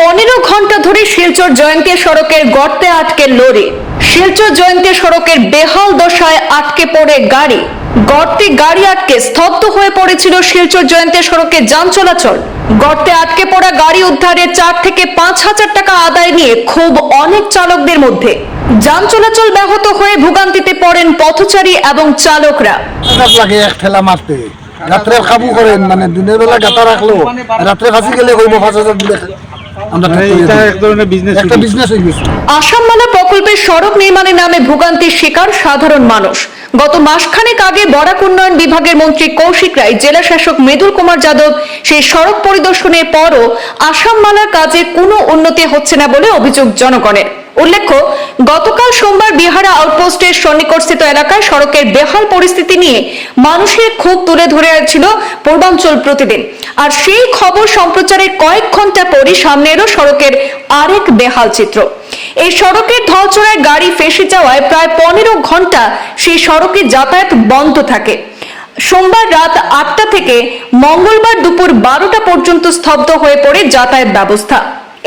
পনেরো ঘণ্টা ধরে শিলচর জয়ন্তী সড়কের গর্তে আটকে লরি। শিলচর জয়ন্তী সড়কের বেহাল দশায় আটকে পড়ে গাড়ি। গর্তে গাড়ি আটকে স্তব্ধ হয়ে পড়েছিল শিলচর জয়ন্তী সড়কে যান চলাচল। গর্তে আটকে পড়া গাড়ি উদ্ধারে চার থেকে পাঁচ হাজার টাকা আদায় নিয়ে খুব অনেক চালকদের মধ্যে। যান চলাচল ব্যাহত হয়ে ভোগান্তিতে পড়েন পথচারী এবং চালকরা। লাগে এক ঠেলা মারতে। রাত্রে কাবু করেন মানে দিনের বেলা গাতা রাখল, রাত্রে ফাঁসি গেলে কইব পাঁচ হাজার দিলে। আমরা মানে ঠিক করে এটা দিই। এক ধরনের বিজনেস একটা বিজনেস হয়ে গেছে। আসামমালা প্রকল্পের সড়ক নির্মাণের নামে ভোগান্তির শিকার সাধারণ মানুষ। গত মাসখানেক আগে বরাক উন্নয়ন বিভাগের মন্ত্রী কৌশিক রায় জেলা শাসক মৃদুল কুমার যাদব সেই সড়ক পরিদর্শনের পরও আসামমালার কাজে কোনো উন্নতি হচ্ছে না বলে অভিযোগ জনগণের। উল্লেখ্য গতকাল সোমবার বিহারা আউটপোস্টের সন্নিকটস্থিত এলাকায় সড়কের বেহাল পরিস্থিতি নিয়ে মানুষের ক্ষোভ তুলে ধরেছিল পূর্বাঞ্চল প্রতিদিন। আর সেই খবর সম্প্রচারের কয়েক ঘণ্টা পরই সামনে এলো সড়কের আরেক বেহাল চিত্র। এই সড়কের ঢলচড়ায় গাড়ি ফেসে যাওয়ায় প্রায় পনেরো ঘণ্টা সেই সড়কে যাতায়াত বন্ধ থাকে। সোমবার রাত আটটা থেকে মঙ্গলবার দুপুর বারোটা পর্যন্ত স্তব্ধ হয়ে পড়ে যাতায়াত ব্যবস্থা।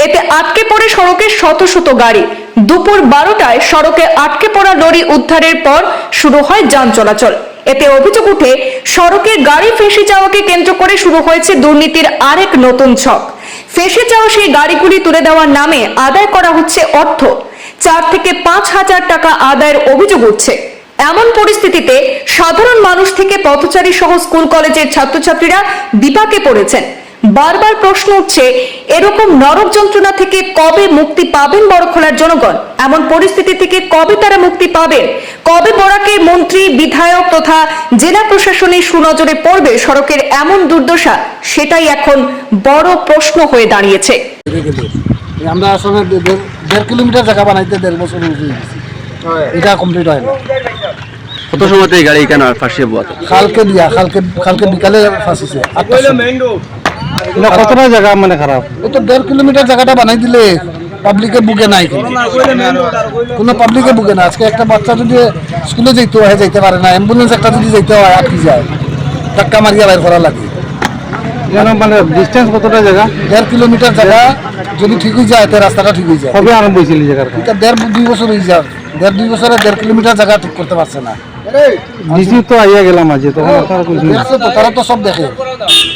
এতে আটকে পড়ে সড়কের শত শত গাড়ি। দুপুর বারোটায় সড়কে আটকে পড়া লরি উদ্ধারের পর শুরু হয় যান চলাচল। এতে অভিযোগ উঠে সড়কে গাড়ি ফেঁসে যাওয়াকে কেন্দ্র করে শুরু হয়েছে দুর্নীতির আরেক নতুন ছক। ফেঁসে যাওয়া সেই গাড়িগুলি তুলে দেওয়ার নামে আদায় করা হচ্ছে অর্থ। চার থেকে পাঁচ হাজার টাকা আদায়ের অভিযোগ উঠছে। এমন পরিস্থিতিতে সাধারণ মানুষ থেকে পথচারী সহ স্কুল, কলেজের ছাত্রছাত্রীরা বিপাকে পড়েছেন। বারবার প্রশ্ন উঠছে এরকম নরক যন্ত্রণা থেকে কবে মুক্তি পাবেন বড়খোলার জনগণ? এমন পরিস্থিতি থেকে কবে তারা মুক্তি পাবেন? কবে বরাকের মন্ত্রী বিধায়ক তথা জেলা প্রশাসনের সুনজরে পড়বে সড়কের এমন দুর্দশা? সেটাই এখন বড় প্রশ্ন হয়ে দাঁড়িয়েছে। আমরা আসলে দেড়- কিলোমিটার জায়গা বানাইতে দেড় বছর হয়ে গেছে। এটা কমপ্লিট হয় না। কত সময়তে এই গাড়ি কেন ফাঁসিয়ে বোয়াতে কালকে দিয়া কালকে কালকে বিকালে ফাঁসিছে এটা কতটা জায়গা মানে খারাপ? ও তো দেড় কিলোমিটার জায়গাটা বানাই দিলে পাবলিকে বুকে নাই। কোনো। পাবলিকে বুকে না আজকে একটা বাচ্চা যদি স্কুলে যেতে হয় যাইতে পারে না। অ্যাম্বুলেন্স একটা যদি যেতে হয় আটকে যায়। ধাক্কা মারিয়া বাইর করা লাগে। মানে ডিস্টেন্স কতটা জায়গা? দেড় কিলোমিটার জায়গা যদি ঠিক হয়ে যায় তো রাস্তাটা ঠিক হয়ে যায়। কবে আরম্ভ হয়েছিল জায়গার? এটা দেড় দুই বছর হয়ে যায়। দেড় দুই বছরে দেড় কিলোমিটার জায়গা ঠিক করতে পারছে না। ডিসি তো আইয়া গেলাম আজ তখন তারা তো সব দেখে।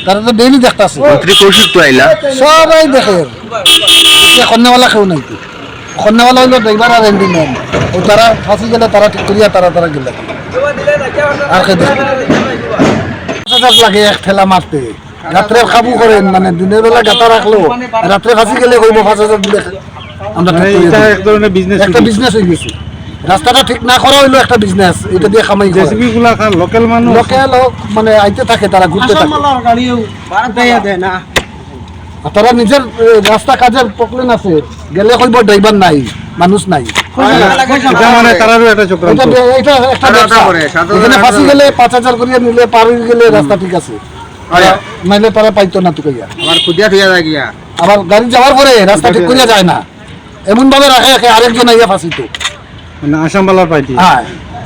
তারা তো ডেইলি দেখতেছে মন্ত্রী কৌশিক তো আইলা। সবাই দেখে। খন্নেওয়ালা কেউ নাই। খন্নেওয়ালা হইল ড্রাইভার আর হ্যান্ডিম্যান ও তারা ফাঁসি গেলে তারা ঠিক করিয়া তারা তারা গেলে। আর কে লাগে এক ঠেলা মারতে। রাত্রে কাবু করেন মানে দিনের বেলা গাতা রাখল। রাত্রে ফাঁসি গেলে কইব পাঁচ হাজার দিলে আমরা ঠিক করিয়া এটা এক ধরনের বিজনেস একটা বিজনেস হয়ে গেছে রাস্তাটা ঠিক না করা হইল একটা বিজনেস এটা দিয়ে খামাই করে জেসিবি গুলা খান লোকাল মানুষ লোকেল মানে আইতে থাকে তারা ঘুরতে থাকে। আর তারা নিজের রাস্তা কাজের প্রবলেম আছে। গেলে কইব ড্রাইভার নাই মানুষ নাই। মানে এখানে ফাঁসি গেলে পাঁচ হাজার করিয়া নিলে পার হয়ে গেলে রাস্তা ঠিক আছে। নাইলে তারা পাইতো না তুকাইয়া আমার খুদিয়া যায় গিয়া। আবার গাড়ি যাওয়ার পরে রাস্তা ঠিক করিয়া যায় না। এমন ভাবে রাখে রাখে আরেকজন আইয়া ফাঁসিতো। মানে আসাম বালার পাইটি হ্যাঁ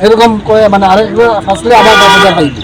এরকম কয় মানে আরেকবার ফাঁসলে আবার পাইতো